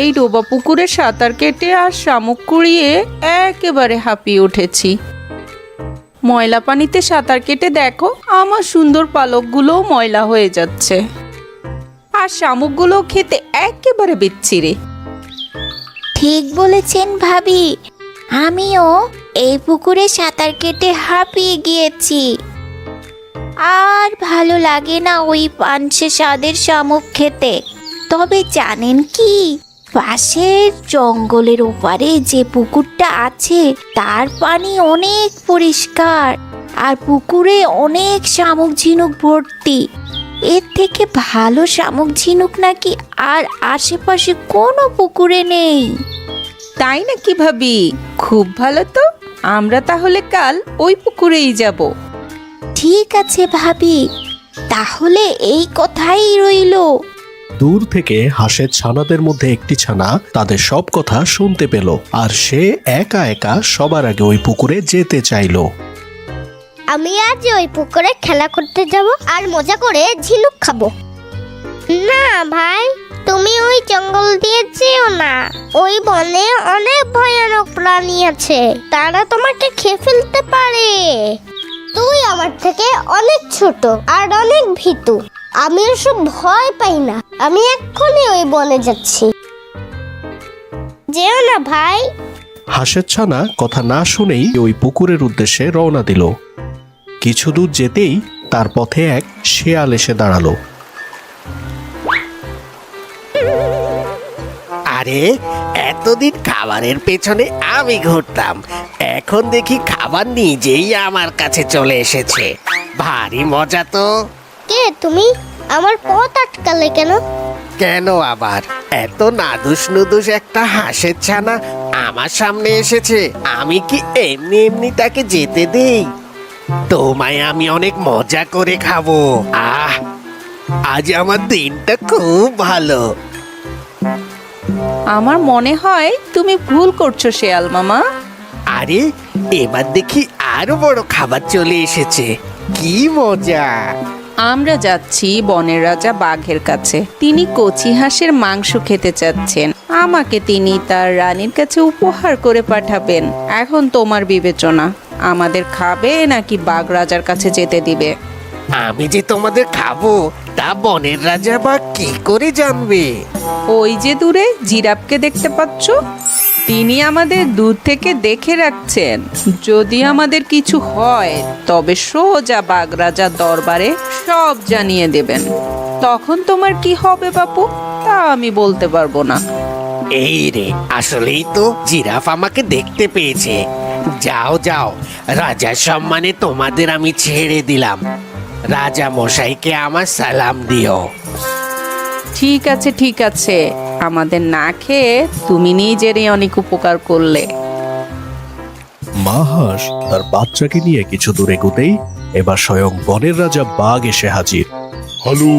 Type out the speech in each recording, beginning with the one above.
এই ডোবা পুকুরে সাঁতার কেটে আর শামুক কুড়িয়ে একেবারে হাঁপিয়ে উঠেছি। ময়লা পানিতে সাঁতার কেটে দেখো, আমার সুন্দর পালকগুলোও ময়লা হয়ে যাচ্ছে। আর শামুকগুলো খেতে একেবারে বিচ্ছিরে। ঠিক বলেছেন ভাবি। আমিও এই পুকুরে সাঁতার কেটে হাঁপিয়ে গিয়েছি। আর ভালো লাগে না ওই পাঞ্চে স্বাদের শামুক খেতে। তবে জানেন কি? পাশের জঙ্গলের ওপারে যে পুকুরটা আছে, তার পানি অনেক পরিষ্কার আর পুকুরে অনেক শামুক ঝিনুক ভর্তি। এর থেকে ভালো শামুক ঝিনুক নাকি আর আশেপাশে কোনো পুকুরে নেই? তাই নাকি ভাবি? খুব ভালো তো। আমরা তাহলে কাল ওই পুকুরেই যাব। ঠিক আছে ভাবি তাহলে এই কথাই রইল। দূর থেকে হাঁসের ছানাদের মধ্যে একটি ছানা তাদের সব কথা শুনতে পেল আর সে একা একা সবার আগে ওই পুকুরে যেতে চাইলো। আমি আজ ওই পুকুরে খেলা করতে যাব আর মজা করে ঝিনুক খাব। না ভাই তুমি ওই জঙ্গল দিয়ে যেও না। ওই বনে অনেক ভয়ানক প্রাণী আছে তারা তোমাকে খেয়ে ফেলতে পারে। তুই আমার থেকে অনেক ছোট আর অনেক ভীতু। আমি ওসব ভয় পাই না। আমি এক্ষুনি ওই বনে যাচ্ছি। যেও না ভাই। হাঁসের ছানা কথা না শুনেই ওই পুকুরের উদ্দেশ্যে রওনা দিল। কিছু দূর যেতেই তার পথে এক শেয়াল এসে দাঁড়াল। আরে এতদিন খাবারের পেছনে আমি ঘুরতাম। এখন দেখি খাবার নিজেই আমার কাছে চলে এসেছে। ভারী মজা তো। কে তুমি? আমার পথ আটকালে কেন? কেন আবার? এত নাদুস নুদুস একটা হাঁসের ছানা আমার সামনে এসেছে। আমি কি এমনি এমনি তাকে যেতে দেই? তোমায় আমি অনেক মজা করে খাব। আহ! আজ আমার দিনটা খুব ভালো। আমার মনে হয় তুমি ভুল করছ শেয়াল মামা। আরে এবার দেখি আরও বড় খাবার চলে এসেছে। কি মজা। আমরা যাচ্ছি বনের রাজা বাঘের কাছে। তিনি কচি হাঁসের মাংস খেতে চাচ্ছেন। আমাকে তিনি তার রানীর কাছে উপহার করে পাঠাবেন। এখন তোমার বিবেচনা। আমাদের খাবে নাকি বাঘ রাজার কাছে যেতে দিবে? আমি যে তোমাদের খাব তা বনের রাজা বা কি করে জানবে? ওই যে দূরে জিরাফকে দেখতে পাচ্ছ? তিনি আমাদের দূর থেকে দেখে রাখছেন। যদি আমাদের কিছু হয় তবে সোজা বাঘ রাজা দরবারে সব জানিয়ে দেবেন। তখন তোমার কি হবে বাপু? তা আমি বলতে পারব না। এই রে আসলেই তো জিরাফ আমাকে দেখতে পেয়েছে। যাও যাও রাজার সম্মানে তোমাদের আমি ছেড়ে দিলাম। রাজা মশাইকে আমার সালাম দিও। ঠিক আছে ঠিক আছে। আমাদের না খেয়ে তুমি নিজেরই অনেক উপকার করলে। মা হাঁস তার বাচ্চাকে নিয়ে কিছু দূর এগোতেই এবার স্বয়ং বনের রাজা বাঘ এসে হাজির। হ্যালো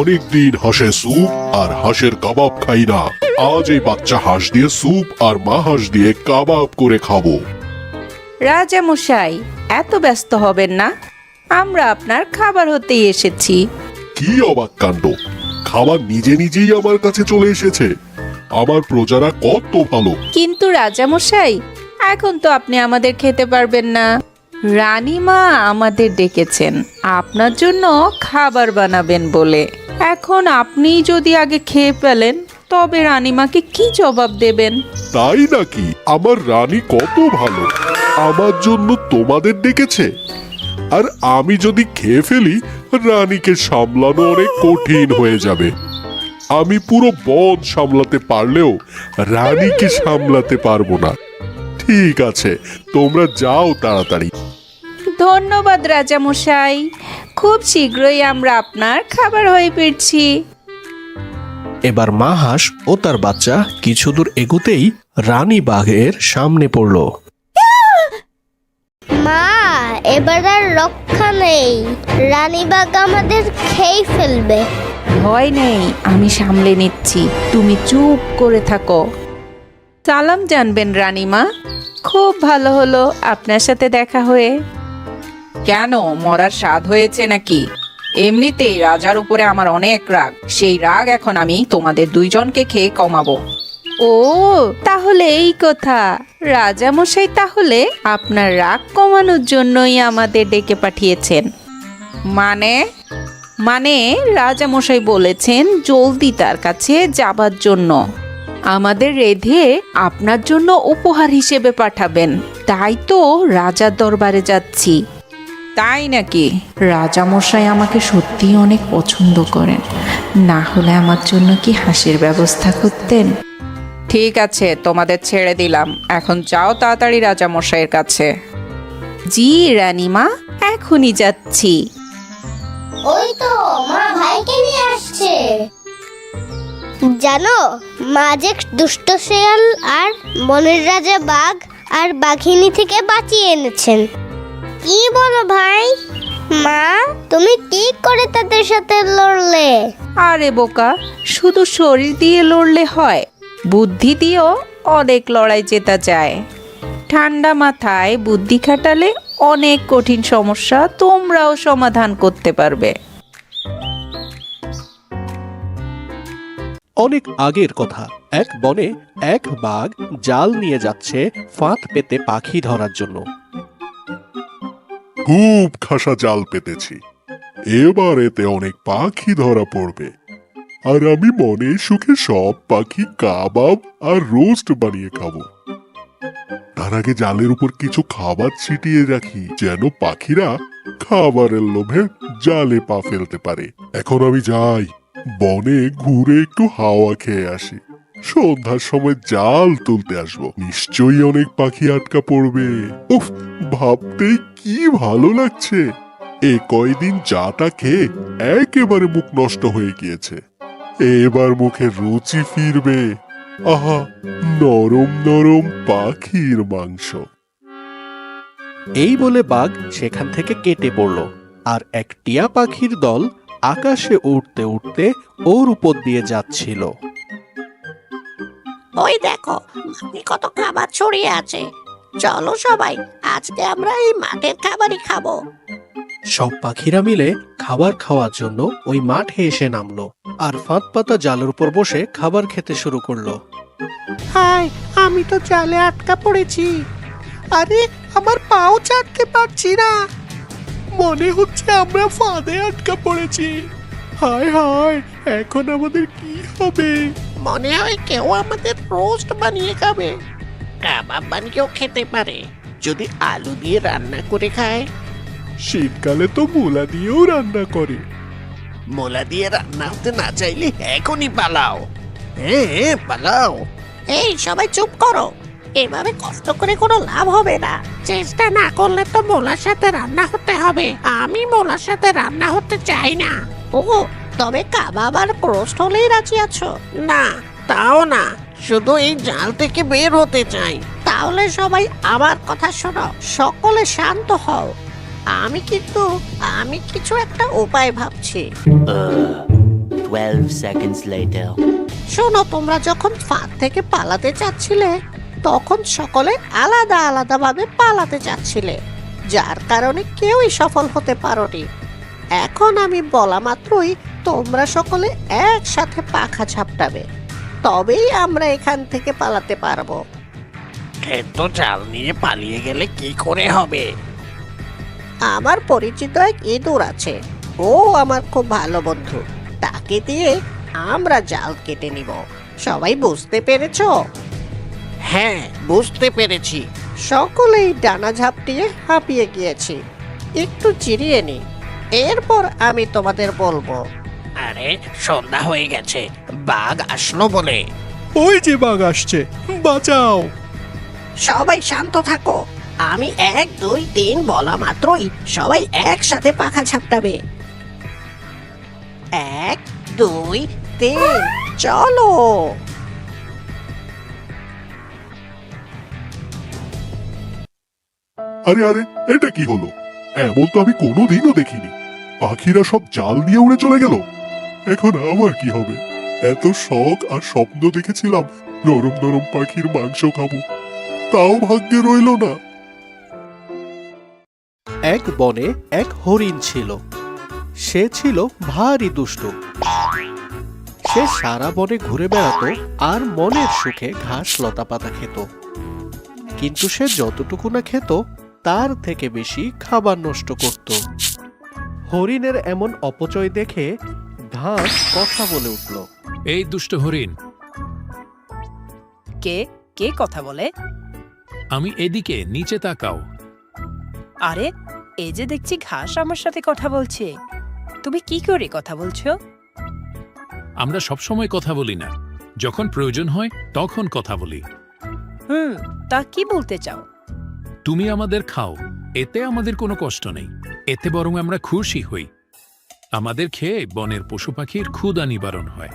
অনেকদিন হাঁসের স্যুপ আর হাঁসের কাবাব খাই না। আজ এই বাচ্চা হাঁস দিয়ে স্যুপ আর মা হাঁস দিয়ে কাবাব করে খাব। রাজা মশাই এত ব্যস্ত হবেন না? আমরা আপনার খাবার হতেই এসেছি। কি অবাক কাণ্ড? খাবার নিজে নিজেই আমার কাছে চলে এসেছে। আমার প্রজারা কত ভালো। কিন্তু রাজামশাই এখন তো আপনি আমাদের খেতে পারবেন না। রানীমা আমাদের ডেকেছেন। আপনার জন্য খাবার বানাবেন বলে। এখন আপনি যদি আগে খেয়ে ফেলেন তবে রানীমাকে কি জবাব দেবেন? তাই নাকি? আমার রানী কত ভালো। আমার জন্য তোমাদের ডেকেছে? আর আমি যদি খেয়ে ফেলি রানীকে সামলানো অনেক কঠিন হয়ে যাবে। আমি পুরো বন সামলাতে পারলেও রানীকে সামলাতে পারব না। ঠিক আছে তোমরা যাও তাড়াতাড়ি। ধন্যবাদ রাজা মশাই খুব শীঘ্রই আমরা আপনার খাবার হয়ে ফিরছি। এবার মা হাঁস ও তার বাচ্চা কিছু দূর এগোতেই রানী বাঘের সামনে পড়ল। এবার আর রক্ষা নেই। রানীবাগ আমাদের খেয়ে ফেলবে। ভয় নেই আমি সামলে নিচ্ছি। তুমি চুপ করে থাকো। সালাম জানবেন রানীমা। খুব ভালো হলো আপনার সাথে দেখা হয়ে। কেন মরার স্বাদ হয়েছে নাকি? এমনিতেই রাজার উপরে আমার অনেক রাগ। সেই রাগ এখন আমি তোমাদের দুইজনকে খেয়ে কমাবো। ও, তাহলে এই কথা। রাজা মশাই তাহলে আপনার রাগ কমানোর জন্যই আমাদের ডেকে পাঠিয়েছেন। মানে? মানে রাজা মশাই বলেছেন জলদি তার কাছে যাবার জন্য। আমাদের রেধে আপনার জন্য উপহার হিসেবে পাঠাবেন। তাই তো রাজার দরবারে যাচ্ছি। তাই নাকি? রাজা মশাই আমাকে সত্যিই অনেক পছন্দ করেন। না হলে আমার জন্য কি হাসির ব্যবস্থা করতেন? ঠিক আছে তোমাদের ছেড়ে দিলাম। এখন যাও তাড়াতাড়ি রাজা মশাইয়ের কাছে। জি রানীমা এখনই যাচ্ছি। ওই তো মা ভাইকে নিয়ে আসছে। জানো মা যে দুষ্ট শেয়াল আর বনের রাজা বাঘ আর বাঘিনী থেকে বাঁচিয়ে এনেছেন। কি বলো ভাই? মা তুমি কি করে তাদের সাথে লড়লে? আরে বোকা শুধু শরীর দিয়ে লড়লে হয়। বুদ্ধি দিয়েও অনেক লড়াই জেতা যায়। ঠান্ডা মাথায় বুদ্ধি খাটালে অনেক কঠিন সমস্যা তোমরাও সমাধান করতে পারবে। অনেক আগের কথা। এক বনে এক বাঘ জাল নিয়ে যাচ্ছে ফাঁদ পেতে পাখি ধরার জন্য। খুব খাসা জাল পেতেছি। এবার এতে অনেক পাখি ধরা পড়বে। আর আমি মনে সুখে সব পাখি কাবাব আর রোস্ট বানিয়ে খাব। তার আগে জালের উপর কিছু খাবার ছিটিয়ে রাখি, যেন পাখিরা খাবারের লোভে জালে পা ফেলতে পারে। এখন আমি যাই, বনে ঘুরে একটু হাওয়া খেয়ে আসি। সন্ধ্যার সময় জাল তুলতে আসব, নিশ্চয়ই অনেক পাখি আটকা পড়বে। উফ, ভাবতেই কি ভালো লাগছে! এ কয়দিন চাটা খেয়ে একেবারে মুখ নষ্ট হয়ে গিয়েছে। এবার মুখে রুচি ফিরবে। আহা নরম নরম পাখির মাংস। এই বলে বাঘ সেখান থেকে কেটে পড়ল আর এক টিয়া পাখির দল আকাশে উঠতে উঠতে ওর উপর দিয়ে যাচ্ছিল। ওই দেখো মাঠে কত খাবার ছড়িয়ে আছে। চলো সবাই আজকে আমরা এই মাঠের খাবারই খাব। সব পাখিরা মিলে খাবার খাওয়ার জন্য ওই মাঠে এসে নামলো আর ফাঁদ পাতা জালের উপর বসে খাবার খেতে শুরু করল। হাই, আমি তো জালে আটকা পড়েছি। আরে, আমার পাও চাটতে পারছি না। মনে হচ্ছে আমরা ফাঁদে আটকা পড়েছি। হায় হায়, এখন আমাদের কি হবে? মনে হয় কেউ আমাদের রোস্ট বানিয়ে খাবে। কাবাব বানিয়েও খেতে পারে। যদি আলু দিয়ে রান্না করে খায় শীতকালে তো মূলা দিয়েও রান্না করে। মোলা দিয়ে রান্না হতে না চাইলে এখনই পালাও। হ্যাঁ হ্যাঁ পালাও। এই সবাই চুপ করো। এভাবে কষ্ট করে কোনো লাভ হবে না। চেষ্টা না করলে তো মোলার সাথে রান্না হতে হবে। আমি মোলার সাথে রান্না হতে চাই না। ও তবে কাবাব আর ক্রোস্ট হলেই রাজি আছো? না তাও না। শুধু এই জাল থেকে বের হতে চাই। তাহলে সবাই আমার কথা শোনো। সকলে শান্ত হও। আমি কিন্তু আমি কিছু একটা উপায় ভাবছি। 12 seconds later. শোনো তোমরা যখন ফাঁদ থেকে পালাতে চাচ্ছিলে তখন সকলে আলাদা আলাদা ভাবে পালাতে চাচ্ছিলে যার কারণে কেউই সফল হতে পারোনি। এখন আমি বলা মাত্রই তোমরা সকলে একসাথে পাখা ঝাপটাবে তবেই আমরা এখান থেকে পালাতে পারব। কিন্তু জাল নিয়ে পালিয়ে গেলে কি করে হবে? আমার পরিচিত এক ইঁদুর আছে। ও আমার খুব ভালো বন্ধু। তাকে দিয়ে আমরা জাল কেটে নিব। সবাই বুঝতে পেরেছ? হ্যাঁ বুঝতে পেরেছি। সকলেই ডানা ঝাপটিয়ে হাঁপিয়ে গিয়েছি। একটু চিরিয়ে নি। এরপর আমি তোমাদের বলব। আরে সন্ধ্যা হয়ে গেছে। বাঘ আসলো বলে। ওই যে বাঘ আসছে। বাঁচাও। সবাই শান্ত থাকো। আমি এক, দুই, তিন বলা মাত্রই সবাই একসাথে পাখা ঝাপটাবে। এক, দুই, তিন, চলো। আরে আরে, এটা কি হলো? এমন তো আমি কোনোদিনও দেখিনি। পাখিরা সব জাল দিয়ে উড়ে চলে গেল। এখন আমার কি হবে? এত শখ আর স্বপ্ন দেখেছিলাম নরম নরম পাখির মাংস খাব। তাও ভাগ্যে রইল না। এক বনে এক হরিণ ছিল। সে ছিল ভারী দুষ্ট। সে সারা বনে ঘুরে বেড়াতো আর মনের সুখে ঘাস লতা পাতা খেত। কিন্তু সে যতটুকু না খেত তার থেকে বেশি খাবার নষ্ট করত। হরিণের এমন অপচয় দেখে ঘাস কথা বলে উঠল। এই দুষ্ট হরিণ। কে? কে কথা বলে? আমি এদিকে নিচে তাকাও। আরে এই যে দেখছি ঘাস আমার সাথে কথা বলছে। তুমি কি করে কথা বলছো? আমরা সবসময় কথা বলি না। যখন প্রয়োজন হয় তখন কথা বলি। হুম তা কি বলতে চাও? তুমি আমাদের খাও এতে আমাদের কোনো কষ্ট নেই। এতে বরং আমরা খুশি হই। আমাদের খেয়ে বনের পশু পাখির ক্ষুধা নিবারণ হয়।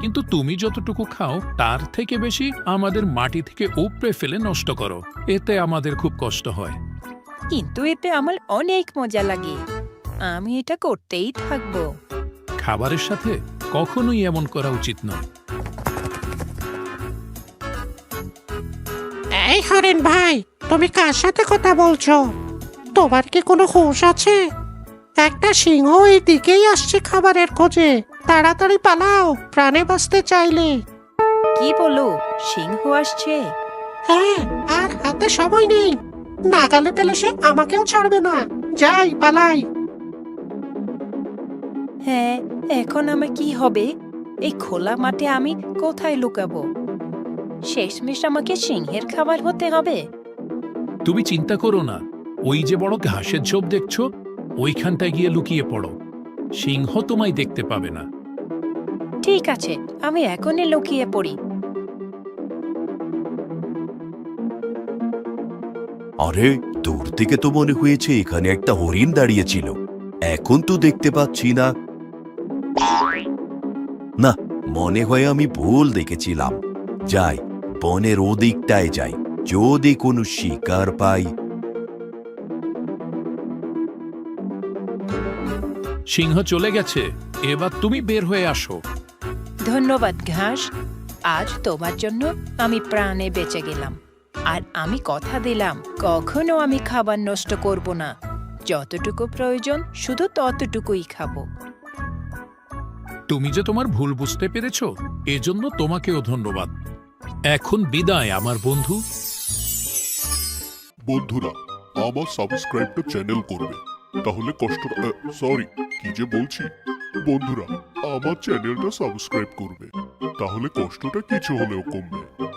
কিন্তু তুমি যতটুকু খাও তার থেকে বেশি আমাদের মাটি থেকে উপড়ে ফেলে নষ্ট করো। এতে আমাদের খুব কষ্ট হয়। কিন্তু এতে আমার অনেক মজা লাগে। আমি এটা করতেই থাকব। খাবারের সাথে কখনোই এমন করা উচিত নয়। এই হরেন ভাই তুমি কার সাথে কথা বলছো? তোমার কি কোনো হুঁশ আছে? একটা সিংহ এই দিকেই আসছে খাবারের খোঁজে। তাড়াতাড়ি পালাও প্রাণে বাঁচতে চাইলে। কি বলো সিংহ আসছে? হ্যাঁ আর হাতে সময় নেই। নাগালে পেলে সে আমাকেও ছাড়বে না। যাই পালাই। হ্যাঁ এখন আমার কি হবে? এই খোলা মাঠে আমি কোথায় লুকাবো? শেষমেশ আমাকে সিংহের খাবার হতে হবে। তুমি চিন্তা করো না। ওই যে বড় ঘাসের ঝোপ দেখছ ওইখানটায় গিয়ে লুকিয়ে পড়ো। সিংহ তোমায় দেখতে পাবে না। ঠিক আছে আমি এখনই লুকিয়ে পড়ি। আরে দূর থেকে তো মনে হয়েছে এখানে একটা হরিণ দাঁড়িয়েছিল। এখন তো দেখতে পাচ্ছি না। না মনে হয় আমি ভুল দেখেছিলাম। যাই বনের ওদিকটায় যাই যদি কোনো শিকার পাই। সিংহ চলে গেছে এবার তুমি বের হয়ে আসো। ধন্যবাদ ঘাস আজ তোমার জন্য আমি প্রাণে বেঁচে গেলাম। আর আমি কথা দিলাম কখনো আমি খাবার নষ্ট করব না। যতটুকু প্রয়োজন শুধু ততটুকুই খাব। তুমি যে তোমার ভুল বুঝতে পেরেছ এজন্য তোমাকেও ধন্যবাদ। এখন বিদায় আমার বন্ধু। বন্ধুরা আমার সাবস্ক্রাইবটা চ্যানেল করবে। তাহলে কষ্ট সরি কি যে বলছি? বন্ধুরা আমার চ্যানেলটা সাবস্ক্রাইব করবে। তাহলে কষ্টটা কিছু হলেও কমবে।